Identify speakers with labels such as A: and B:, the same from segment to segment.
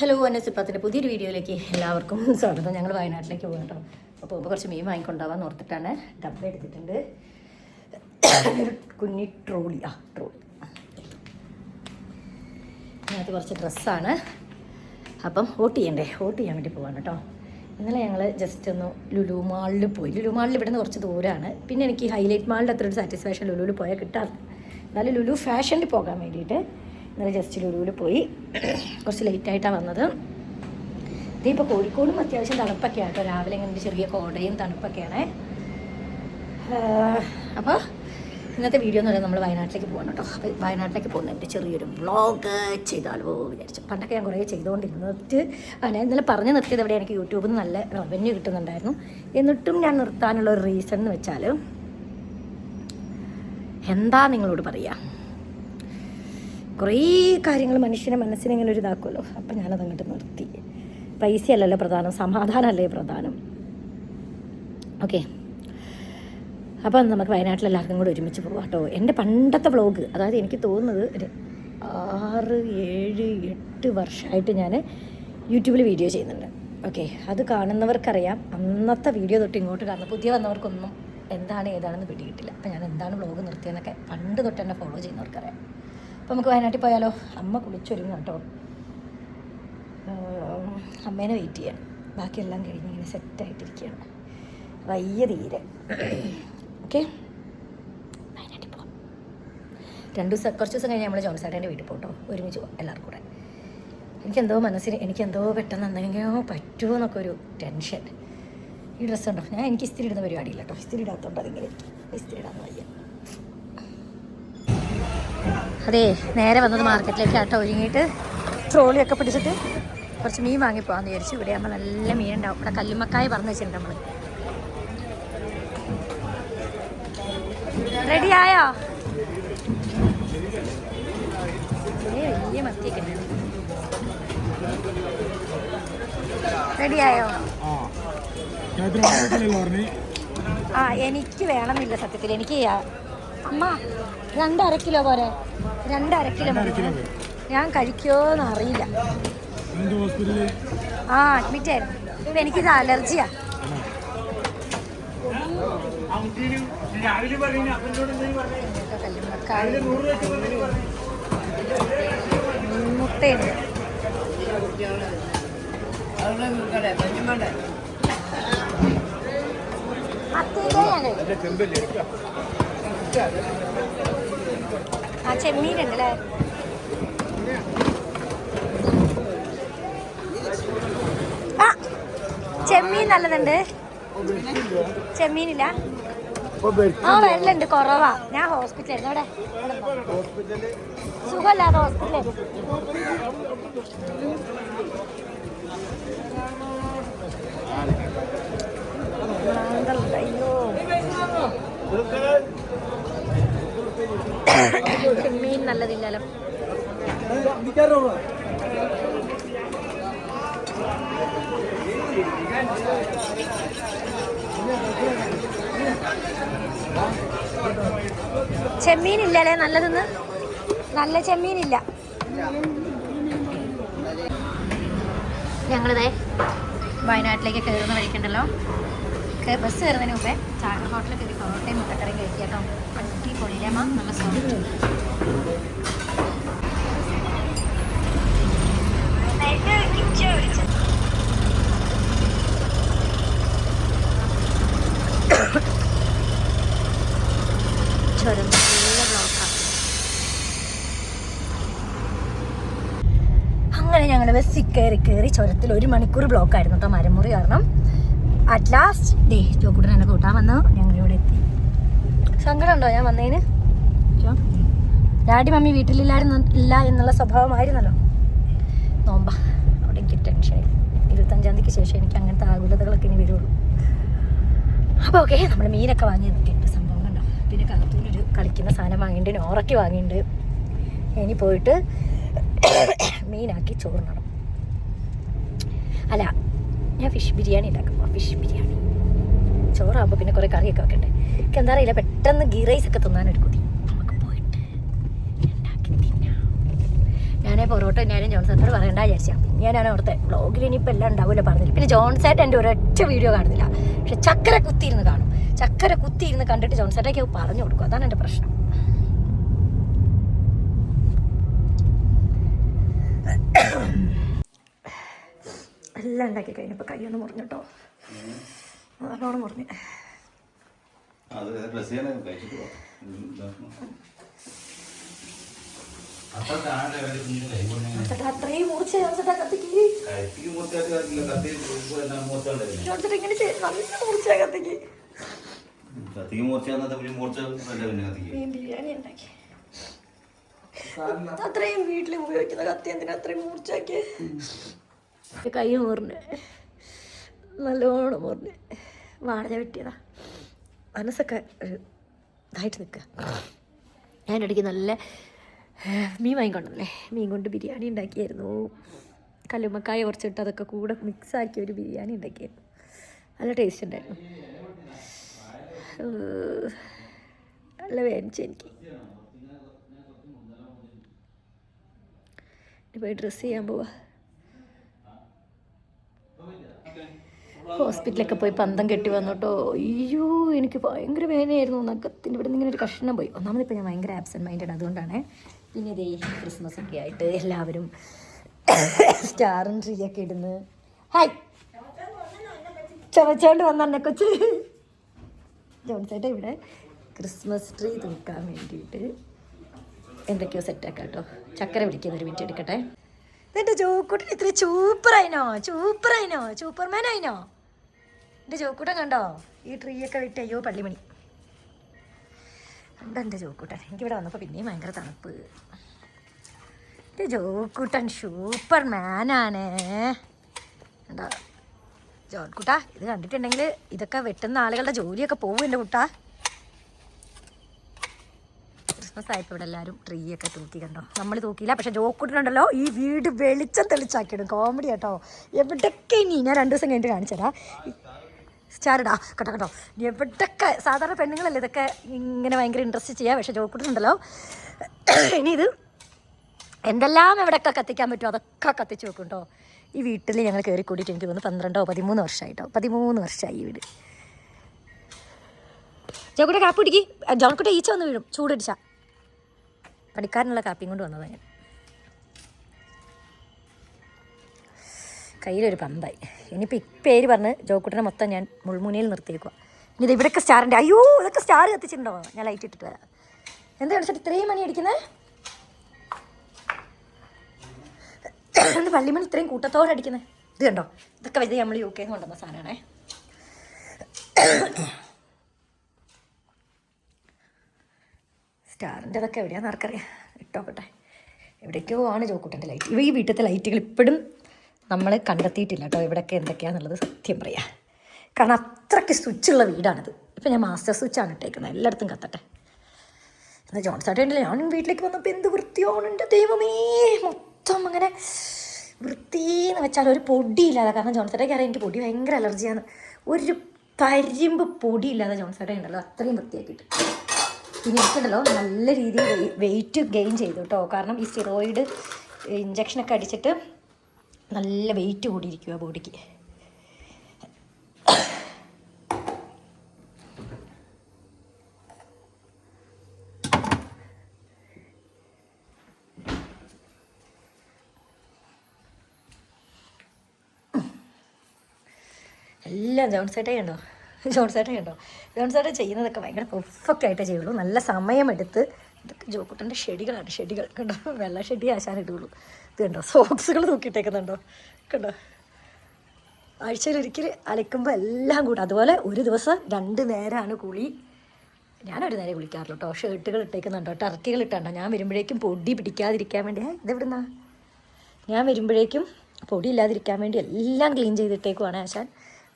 A: Hello എന്നെ സിപ്പത്തിന്റെ പുതിയൊരു വീഡിയോയിലേക്ക് എല്ലാവർക്കും സ്വാഗതം. ഞങ്ങൾ വയനാട്ടിലേക്ക് പോകാം കേട്ടോ. അപ്പോൾ പോകുമ്പോൾ കുറച്ച് മീൻ വാങ്ങിക്കൊണ്ടാവാൻ ഓർത്തിട്ടാണ് ഡബ്ബ എടുത്തിട്ടുണ്ട്. കുഞ്ഞി ട്രോളി. ആ ട്രോളി. അതിനകത്ത് കുറച്ച് ഡ്രസ്സാണ്. അപ്പം വോട്ട് ചെയ്യണ്ടേ? വോട്ട് ചെയ്യാൻ വേണ്ടി പോവാണ് കേട്ടോ. ഇന്നലെ ഞങ്ങൾ ജസ്റ്റ് ഒന്ന് ലുലു മാളിൽ പോയി. ലുലു മാളിൽ ഇവിടുന്ന് കുറച്ച് ദൂരമാണ് പിന്നെ എനിക്ക് ഹൈലൈറ്റ് മാളിന്റെ അത്ര ഒരു സാറ്റിസ്ഫാക്ഷൻ ലുലുവിൽ പോയാൽ കിട്ടാറില്ല. എന്നാലും ലുലു ഫാഷനിൽ പോകാൻ വേണ്ടിയിട്ട് ഇന്നലെ ജസ്റ്റ് ലുലുവിൽ പോയി. കുറച്ച് ലേറ്റായിട്ടാണ് വന്നത്. ഇതിപ്പോൾ കോഴിക്കോടും അത്യാവശ്യം തണുപ്പൊക്കെ ആട്ടോ രാവിലെ ഇങ്ങനെ ചെറിയ കോടയും തണുപ്പൊക്കെയാണ്. അപ്പോൾ ഇന്നത്തെ വീഡിയോ എന്ന് പറയുന്നത് നമ്മൾ വയനാട്ടിലേക്ക് പോകണം കേട്ടോ. അപ്പോൾ വയനാട്ടിലേക്ക് പോകുന്നതിന്റെ ചെറിയൊരു വ്ളോഗ് ചെയ്താലോ വിചാരിച്ചു. പണ്ടൊക്കെ ഞാൻ കുറേ ചെയ്തുകൊണ്ടിരുന്നിട്ട് ഞാൻ ഇന്നലെ പറഞ്ഞ് നിർത്തിയത് എവിടെ എനിക്ക് യൂട്യൂബിൽ നിന്ന് നല്ല റവന്യൂ കിട്ടുന്നുണ്ടായിരുന്നു. എന്നിട്ടും ഞാൻ നിർത്താനുള്ള ഒരു റീസൺ എന്ന് വെച്ചാൽ എന്താ നിങ്ങളോട് പറയുക കുറേ കാര്യങ്ങൾ മനുഷ്യനെ മനസ്സിനെ ഇങ്ങനെ ഒരു ഇതാക്കുമല്ലോ അപ്പം ഞാനത് അങ്ങോട്ട് നിർത്തി. പൈസയല്ലല്ലോ പ്രധാനം സമാധാനമല്ലേ പ്രധാനം. ഓക്കെ. അപ്പം നമുക്ക് വയനാട്ടിൽ എല്ലാവർക്കും കൂടെ ഒരുമിച്ച് പോകാം കേട്ടോ. എന്റെ പണ്ടത്തെ വ്ളോഗ് അതായത് എനിക്ക് തോന്നുന്നത് ഒരു ആറ് ഏഴ് എട്ട് വർഷമായിട്ട് ഞാൻ യൂട്യൂബിൽ വീഡിയോ ചെയ്യുന്നുണ്ട്. ഓക്കെ. അത് കാണുന്നവർക്കറിയാം. അന്നത്തെ വീഡിയോ തൊട്ട് ഇങ്ങോട്ട് കാണുന്ന പുതിയ വന്നവർക്കൊന്നും എന്താണ് ഏതാണെന്ന് പിടികിട്ടില്ല. അപ്പം ഞാൻ എന്താണ് വ്ളോഗ് നിർത്തിയെന്നൊക്കെ പണ്ട് തൊട്ട് എന്നെ ഫോളോ ചെയ്യുന്നവർക്കറിയാം. അപ്പോൾ നമുക്ക് വയനാട്ടിൽ പോയാലോ? അമ്മ കുളിച്ചൊരുങ്ങും കേട്ടോ. അമ്മേനെ വെയിറ്റ് ചെയ്യാം. ബാക്കിയെല്ലാം കഴിഞ്ഞ് ഇങ്ങനെ സെറ്റായിട്ടിരിക്കുകയാണ് വയ്യ തീരെ. ഓക്കെ വയനാട്ടിൽ പോകാം രണ്ട് ദിവസം കുറച്ച് ദിവസം കഴിഞ്ഞ് നമ്മൾ ജോൺസാട്ടേന്റെ വീട്ടിൽ പോട്ടോ. ഒരുമിച്ച് പോകാം എല്ലാവർക്കും കൂടെ. എനിക്കെന്തോ മനസ്സിന് എനിക്കെന്തോ പെട്ടെന്ന് എന്തെങ്കിലും പറ്റുമോ എന്നൊക്കെ ഒരു ടെൻഷൻ ഈ ഡ്രസ്സ് ഉണ്ടോ? ഞാൻ എനിക്ക് ഇസ്തിരി ഇടുന്ന പരിപാടിയില്ല കേട്ടോ. ഇസ്തിരി ഇടാത്തതുകൊണ്ട് അതിങ്ങനെ. ഇസ്തിരി ഇടാൻ വയ്യ. അതെ നേരെ വന്നത് മാർക്കറ്റിലേക്ക് ആട്ടോ ഒരുങ്ങിയിട്ട് ട്രോളിയൊക്കെ പിടിച്ചിട്ട് കുറച്ച് മീൻ വാങ്ങിപ്പോകാന്ന് വിചാരിച്ചു. ഇവിടെ നമ്മൾ നല്ല മീൻ ഉണ്ടാവും ഇവിടെ കല്ലുമ്മക്കായ പറഞ്ഞു വെച്ചിട്ടുണ്ട് നമ്മൾ റെഡി ആയോ? വലിയ മത്തിയൊക്കെ ഉണ്ട്. റെഡി ആയോ?
B: ആ
A: എനിക്ക് വേണമെന്നില്ല സത്യത്തിൽ. എനിക്ക് അമ്മ രണ്ടര കിലോ പോരെ? രണ്ടര കിലോ മതി. ഞാൻ കഴിക്കുമോന്ന് അറിയില്ല. ആ അഡ്മിറ്റ് ആയിരുന്നു എനിക്കിത് അലർജിയാ. മുട്ടയുണ്ട്. മത്തേക്കറി ഞാൻ കഴിക്കും. ആ അല്ലേ ചെമ്മീൻ നല്ലതുണ്ട്. ചെമ്മീനില്ല. ആ വെള്ളമുണ്ട് കുറവാ. ഞാൻ ഹോസ്പിറ്റലായിരുന്നു അവിടെ സുഖമല്ലാതെ ഹോസ്പിറ്റലിൽ. അയ്യോ ചെമ്മീൻ നല്ലതില്ലല്ലോ. ചെമ്മീനില്ലല്ലേ നല്ലതെന്ന്? നല്ല ചെമ്മീൻ ചെമ്മീനില്ല. ഞങ്ങളിതേ വയനാട്ടിലേക്ക് കയറുന്ന വഴിക്കുണ്ടല്ലോ. ബസ് കയറുന്നതിന് മുമ്പേ ചാകർ ഹോട്ടലിൽ കയറി പൊറോട്ടയും മുട്ടക്കറിയും കഴിക്കാം കേട്ടോ നല്ല അങ്ങനെ ഞങ്ങൾ ബസ്സിൽ കയറി കയറി ചുരത്തിൽ ഒരു മണിക്കൂർ ബ്ലോക്ക് ആയിരുന്നു കേട്ടോ മരമുറി കാരണം. അറ്റ് ലാസ്റ്റ് ഡേ ജോക്കുട്ടൻ എന്നെ കൂട്ടാൻ വന്നു. ഞങ്ങളിവിടെ എത്തി. സങ്കടമുണ്ടോ ഞാൻ വന്നതിന്? ഡാഡി മമ്മി വീട്ടിലില്ലായിരുന്നു ഇല്ല എന്നുള്ള സ്വഭാവമായിരുന്നല്ലോ. നോമ്പ. അവിടെ എനിക്ക് ടെൻഷൻ ഇരുപത്തഞ്ചാം തീയതിക്ക് ശേഷം എനിക്ക് അങ്ങനത്തെ ആകുലതകളൊക്കെ ഇനി വരുള്ളൂ. അപ്പോൾ ഓക്കെ നമ്മൾ മീനൊക്കെ വാങ്ങി നിർത്തിയിട്ടുണ്ട് സംഭവം കണ്ടോ? പിന്നെ കളത്തൂരൊരു കളിക്കുന്ന സാധനം വാങ്ങിയിട്ടുണ്ട് നോറയ്ക്ക് വാങ്ങിയിട്ടുണ്ട്. ഇനി പോയിട്ട് മീനാക്കി ചോറിനണം അല്ല ഞാൻ ഫിഷ് ബിരിയാണി ഉണ്ടാക്കും. ഫിഷ് ബിരിയാണി. ചോറാകുമ്പോൾ പിന്നെ കുറേ കറിയൊക്കെ വെക്കണ്ടേ? എനിക്ക് എന്താ അറിയില്ല പെട്ടെന്ന് ഗീ റൈസ് ഒക്കെ തിന്നാനൊരു കൊതി. പൊറോട്ട തന്നെയാലും ജോൺസേട്ടനോട് പറയണ്ട വിചാരിച്ചാൽ ഞാനാണ് അവിടുത്തെ വ്ളോഗിൽ ഇനിയിപ്പോൾ എല്ലാം ഉണ്ടാവില്ല പറഞ്ഞില്ല പിന്നെ ജോൺസേട്ടൻ എന്റെ ഒരൊറ്റ വീഡിയോ കാണുന്നില്ല. പക്ഷെ ചക്കര കുത്തിയിരുന്ന് കാണും. ചക്കര കുത്തിയിരുന്ന് കണ്ടിട്ട് ജോൺസേട്ടേക്ക് പറഞ്ഞു കൊടുക്കും. അതാണ് എന്റെ പ്രശ്നം. എല്ലാം ഉണ്ടാക്കി കഴിഞ്ഞപ്പോൾ കൈയൊന്ന് മുറിഞ്ഞിട്ടോ നല്ലോണം മുറിഞ്ഞ്.
C: അത് ഡ്രസ് ചെയ്യാൻ കഴിച്ചിട്ട് പോ. ഇത് ഇതാക്കണം. അപ്പൊ താഴെ ഒരു കുഞ്ഞിന് കൈ കൊണ്ടുവന്ന്
A: ചേട്ടാ അത്രയും കത്തിക്ക്. ഇങ്ങനെ നല്ല കത്തിക്ക്.
C: കത്തിക്ക്? മൂർച്ച മൂർച്ച
A: ബിരിയാണി ഉണ്ടാക്കി. വീട്ടിൽ ഉപയോഗിക്കുന്ന കത്തി എന്തിനാ അത്രയും മൂർച്ചയാക്കി കൈ മുറിഞ്ഞ് നല്ലോണം മുറിഞ്ഞ് വാഴ വെട്ടിയതാ. മനസ്സൊക്കെ ഒരു ഇതായിട്ട് നിൽക്കുക. ഞാനിടയ്ക്ക് നല്ല മീൻ വാങ്ങിക്കൊണ്ടല്ലേ മീൻ കൊണ്ട് ബിരിയാണി ഉണ്ടാക്കിയായിരുന്നു. കല്ലുമ്മക്കായ കുറച്ചിട്ട് അതൊക്കെ കൂടെ മിക്സാക്കി ഒരു ബിരിയാണി ഉണ്ടാക്കിയായിരുന്നു. നല്ല ടേസ്റ്റ് ഉണ്ടായിരുന്നു. നല്ല വേദനിച്ചു എനിക്ക്. പോയി ഡ്രസ്സ് ചെയ്യാൻ പോവാ. ഹോസ്പിറ്റലൊക്കെ പോയി പന്തം കെട്ടി വന്നിട്ടോ. അയ്യോ എനിക്ക് ഭയങ്കര വേദനയായിരുന്നു. നഖത്തിന്റെ ഇവിടെ നിന്ന് ഇങ്ങനെ ഒരു കഷ്ണം പോയി. ഒന്നാമത് ഇപ്പം ഞാൻ ഭയങ്കര ആബ്സെന്റ് മൈൻഡാണ് അതുകൊണ്ടാണ് പിന്നെ ഇതേ ക്രിസ്മസ് ഒക്കെ ആയിട്ട് എല്ലാവരും സ്റ്റാറും ട്രീ ഒക്കെ ഇടുന്നു. ഹായ് ചവച്ചോണ്ട് വന്നെ കൊച്ച്. ജോൺസേട്ട ഇവിടെ ക്രിസ്മസ് ട്രീ തൂക്കാൻ വേണ്ടിയിട്ട് എന്തൊക്കെയോ സെറ്റാക്കാം കേട്ടോ ചക്കര പിടിക്കുന്ന ഒരു മിനിറ്റ് എടുക്കട്ടെ. എന്നിട്ട് ജോക്കുട്ടൻ ഇത്ര ചൂപ്പറായിനോ ചൂപ്പറായിനോ സൂപ്പർമാൻ ആയിനോ? എന്റെ ജോക്കുട്ടൻ കണ്ടോ? ഈ ട്രീ ഒക്കെ വിട്ട് അയ്യോ പള്ളിമണി. എന്റെ ജോക്കൂട്ടൻ എനിക്കിവിടെ വന്നപ്പോൾ പിന്നെയും ഭയങ്കര തണുപ്പ്. എന്റെ ജോക്കൂട്ടൻ സൂപ്പർ മാനാണ് എന്താ ജോൺകുട്ട ഇത് കണ്ടിട്ടുണ്ടെങ്കിൽ ഇതൊക്കെ വെട്ടുന്ന ആളുകളുടെ ജോലിയൊക്കെ പോകും എന്റെ കുട്ട. ക്രിസ്മസ് ആയപ്പോൾ ഇവിടെ എല്ലാവരും ട്രീ ഒക്കെ തൂക്കി കണ്ടോ? നമ്മൾ തൂക്കിയില്ല പക്ഷെ ജോക്കൂട്ടനുണ്ടല്ലോ ഈ വീട് വെളിച്ചം തെളിച്ചാക്കിയിടും. കോമഡി കേട്ടോ എവിടെയൊക്കെ ഇനി? ഞാൻ രണ്ട് ദിവസം കഴിഞ്ഞിട്ട് കാണിച്ചുതരാം. സ്റ്റാറിടാ കേട്ടോ കേട്ടോ എവിടൊക്കെ സാധാരണ പെണ്ണുങ്ങളല്ലേ ഇതൊക്കെ ഇങ്ങനെ ഭയങ്കര ഇൻട്രസ്റ്റ് ചെയ്യുക പക്ഷെ ജോക്കിട്ടുണ്ടല്ലോ ഇനി ഇത് എന്തെല്ലാം എവിടെയൊക്കെ കത്തിക്കാൻ പറ്റുമോ അതൊക്കെ കത്തിച്ച് വെക്കും കേട്ടോ ഈ വീട്ടിൽ ഞങ്ങൾ കയറി കൂടിയിട്ട് എനിക്ക് തോന്നുന്നു പന്ത്രണ്ടോ പതിമൂന്ന് വർഷമായിട്ടോ പതിമൂന്ന് വർഷമായി ഈ വീട്. ജോക്കുട്ട കാപ്പി പിടിക്കി ജോൺകുട്ടെ ഈച്ച വന്ന് വീഴും. ചൂടടിച്ചാ പണിക്കാരനുള്ള കാപ്പിയും കൊണ്ട് വന്നതാണ് ഞാൻ. കയ്യിലൊരു പമ്പായി. ഇനിയിപ്പോൾ ഈ പേര് പറഞ്ഞ് ജോക്കുട്ടനെ മൊത്തം ഞാൻ മുൾമുനയിൽ നിർത്തിയേക്കുക ഇനി ഇത് ഇവിടെയൊക്കെ സ്റ്റാറിന്റെ അയ്യോ ഇതൊക്കെ സ്റ്റാർ കത്തിച്ചിട്ടുണ്ടോ? ഞാൻ ലൈറ്റ് ഇട്ടിട്ട് വരാം. എന്താ കാണിച്ചിട്ട് ഇത്രയും മണി അടിക്കുന്നത് എന്ത് പള്ളിമണി ഇത്രയും കൂട്ടത്തോടെ അടിക്കുന്നത് ഇത് കണ്ടോ? ഇതൊക്കെ വലിയ നമ്മൾ യു കെന്ന് കൊണ്ടുവന്ന സാധനമാണേ സ്റ്റാറിന്റെ അതൊക്കെ എവിടെയാണെന്ന് ആർക്കറിയാം? ഇട്ടോക്കട്ടെ. എവിടേക്കോ ആണ് ജോക്കൂട്ടന്റെ ലൈറ്റ് ഇവ ഈ വീട്ടിലത്തെ ലൈറ്റുകൾ ഇപ്പോഴും നമ്മൾ കണ്ടെത്തിയിട്ടില്ല കേട്ടോ ഇവിടെയൊക്കെ എന്തൊക്കെയാണെന്നുള്ളത് സത്യം പറയാം. കാരണം അത്രയ്ക്ക് സ്വിച്ചുള്ള വീടാണിത്. ഇപ്പം ഞാൻ മാസ്റ്റർ സ്വിച്ചാണ് ഇട്ടേക്കുന്നത് എല്ലായിടത്തും കത്തട്ടെ. എന്നാൽ ജോൺ ഉണ്ടല്ലോ ഞാൻ വീട്ടിലേക്ക് വന്നപ്പോൾ എന്ത് വൃത്തിയാണ് എന്റെ ദൈവമേ. മൊത്തം അങ്ങനെ വൃത്തി എന്ന് വെച്ചാൽ ഒരു പൊടിയില്ലാതെ. കാരണം ജോൺസേട്ടയ്ക്ക് അറിയാം എനിക്ക് പൊടി ഭയങ്കര അലർജിയാണ് ഒരു പരിമ്പ് പൊടിയില്ലാതെ ജോൺസേട്ട ഉണ്ടല്ലോ. അത്രയും വൃത്തിയാക്കിയിട്ട്. പിന്നെ എനിക്കുണ്ടല്ലോ നല്ല രീതിയിൽ വെയിറ്റ് ഗെയിൻ ചെയ്തു കേട്ടോ. കാരണം ഈ സ്റ്റിറോയിഡ് ഇഞ്ചക്ഷനൊക്കെ അടിച്ചിട്ട് നല്ല വെയിറ്റ് കൂടിയിരിക്കുക ബോഡിക്ക് എല്ലാം ജോൺസേട്ടേ ഉണ്ടോ ജോൺസേട്ടേ ഉണ്ടോ ജോൺസേട്ട ചെയ്യുന്നതൊക്കെ ഭയങ്കര പെർഫെക്റ്റ് ആയിട്ടേ ചെയ്യുള്ളൂ. നല്ല സമയമെടുത്ത് ഇതൊക്കെ ജോക്കുട്ടന്റെ ഷെഡികളാണ് ഷെഡികൾ കണ്ടോ? വെള്ള ഷെഡി ആശാൻ ഇടുള്ളൂ ഇത് കണ്ടോ? സോക്സുകൾ തൂക്കിയിട്ടേക്കുന്നുണ്ടോ? കണ്ടോ? ആഴ്ചയിൽ ഒരിക്കൽ അലക്കുമ്പോൾ എല്ലാം കൂടെ. അതുപോലെ ഒരു ദിവസം രണ്ട് നേരമാണ് കുളി. ഞാനൊരു നേരം കുളിക്കാറുള്ളൂ കേട്ടോ. ഷർട്ടുകൾ ഇട്ടേക്കുന്നുണ്ടോ ടർക്കികൾ ഇട്ടുണ്ടോ ഞാൻ വരുമ്പോഴേക്കും പൊടി പിടിക്കാതിരിക്കാൻ വേണ്ടി. ഇതെവിടുന്നാ ഞാൻ വരുമ്പോഴേക്കും പൊടി ഇല്ലാതിരിക്കാൻ വേണ്ടി എല്ലാം ക്ലീൻ ചെയ്തിട്ടേക്കുവാണ് ആശാൻ.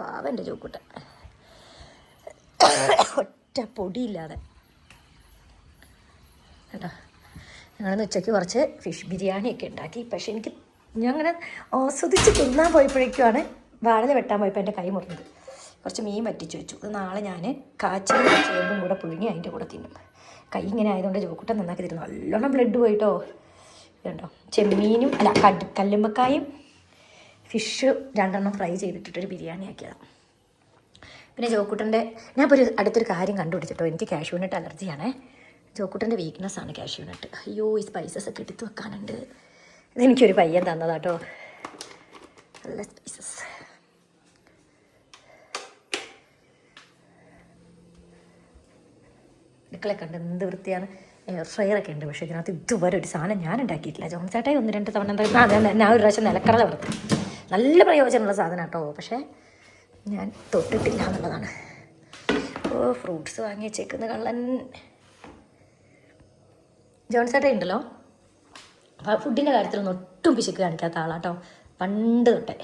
A: പാവന്റെ ചോക്കൂട്ടൻ ഒറ്റ പൊടിയില്ലാതെ കേട്ടോ. ഞങ്ങളിന്ന് ഉച്ചയ്ക്ക് കുറച്ച് ഫിഷ് ബിരിയാണിയൊക്കെ ഉണ്ടാക്കി. പക്ഷേ എനിക്ക് ഞാൻ അങ്ങനെ ആസ്വദിച്ച് തിന്നാൻ പോയപ്പോഴേക്കുമാണ് വാഴല വെട്ടാൻ പോയപ്പോൾ എന്റെ കൈ മുറിഞ്ഞത്. കുറച്ച് മീൻ വറ്റിച്ച് വെച്ചു. അത് നാളെ ഞാൻ കാച്ചും ചേമ്പും കൂടെ പുഴുങ്ങി അതിന്റെ കൂടെ തിന്നും. കൈ ഇങ്ങനെ ആയതുകൊണ്ട് ജോക്കുട്ടൻ നന്നാക്കി തരുന്നു. നല്ലോണം ബ്ലഡ് പോയിട്ടോ ഇതുണ്ടോ? ചെമ്മീനും അല്ല കട് കല്ലുമ്പക്കായും ഫിഷ് രണ്ടെണ്ണം ഫ്രൈ ചെയ്തിട്ടിട്ടൊരു ബിരിയാണി ആക്കിയതാണ് പിന്നെ ജോക്കുട്ടന്റെ ഞാൻ ഒരു അടുത്തൊരു കാര്യം കണ്ടുപിടിച്ചിട്ടോ. എനിക്ക് കാഷ്യൂനട്ട് അലർജിയാണേ ജോക്കുട്ടന്റെ വീക്ക്നെസ് ആണ് കാഷ്യൂ നട്ട് അയ്യോ ഈ സ്പൈസസ് ഒക്കെ എടുത്ത് വെക്കാനുണ്ട്. ഇതെനിക്കൊരു പയ്യൻ തന്നതാട്ടോ. നല്ല സ്പൈസസ് അടുക്കളെ കണ്ട് എന്ത് വൃത്തിയാണ്. എയർ ഫ്രയർ ഒക്കെ ഉണ്ട് പക്ഷേ ഇതിനകത്ത് ഇതുവരെ ഒരു സാധനം ഞാൻ ഉണ്ടാക്കിയിട്ടില്ല. ജോൺസേട്ടായി ഒന്ന് രണ്ട് തവണ എന്താ ഞാൻ ഒരു പ്രാവശ്യം നിലക്കടല വറുത്ത്. നല്ല പ്രയോജനമുള്ള സാധനം കേട്ടോ പക്ഷേ ഞാൻ തൊട്ടിട്ടില്ല എന്നുള്ളതാണ്. ഓ ഫ്രൂട്ട്സ് വാങ്ങി വെച്ചേക്കുന്ന കള്ളൻ. ജോൺസേട്ട ഉണ്ടല്ലോ ഫുഡിന്റെ കാര്യത്തിലൊന്നും ഒട്ടും പിശുക്ക് കാണിക്കാത്ത ആളാട്ടോ. പണ്ട് തൊട്ടേ.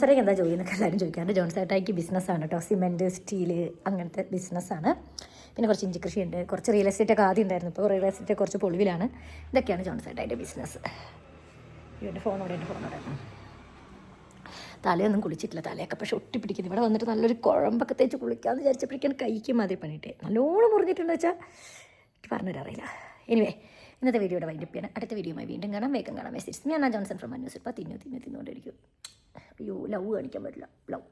A: സാറേക്ക് എന്താ ജോലി എന്നൊക്കെ എല്ലാവരും ചോദിക്കാറുണ്ട്. ജോൺ സേട്ടായിക്ക് ബിസിനസ്സാണ് കേട്ടോ സിമെന്റ് സ്റ്റീൽ അങ്ങനത്തെ ബിസിനസ്സാണ് പിന്നെ കുറച്ച് ഇഞ്ചി ഉണ്ട് കുറച്ച് റിയൽ എസ്റ്റേറ്റ് ഒക്കെ ആദ്യം ഉണ്ടായിരുന്നു. ഇപ്പോൾ റിയൽ എസ്റ്റേറ്റ് കുറച്ച് പൊളിവിലാണ്. ഇതൊക്കെയാണ് ജോൺ സേട്ടായിന്റെ ബിസിനസ് ഇവന്റെ ഫോണോടെ എന്റെ ഫോണോടെ തലയൊന്നും കുളിച്ചിട്ടില്ല തലയൊക്കെ പക്ഷെ ഒട്ടി പിടിക്കുന്നു. ഇവിടെ വന്നിട്ട് നല്ലൊരു കുഴമ്പൊക്കെ തേച്ച് കുളിക്കാമെന്ന് വിചാരിച്ചപ്പോഴേക്കാണ് കൈക്ക് മതി പണിയിട്ട്. നല്ലോണം മുറിഞ്ഞിട്ടുണ്ടെന്ന് വെച്ചാൽ എനിക്ക് പറഞ്ഞുതരാറിയില്ല. എനിവേ ഇന്നത്തെ വീഡിയോയുടെ വൈൻഡപ്പ് ചെയ്യണം അടുത്ത വീഡിയോയുമായി വീണ്ടും കാണാം. വേഗം കാണാം. മെസ്സേജ് ഞാൻ ജോൺസൺ ഫ്രം അന്യൂസ് ഇപ്പോൾ തിന്നു തിന്നു തിന്നുകൊണ്ടിരിക്കും അയ്യോ ലവ് കാണിക്കാൻ പറ്റില്ല. ലവ്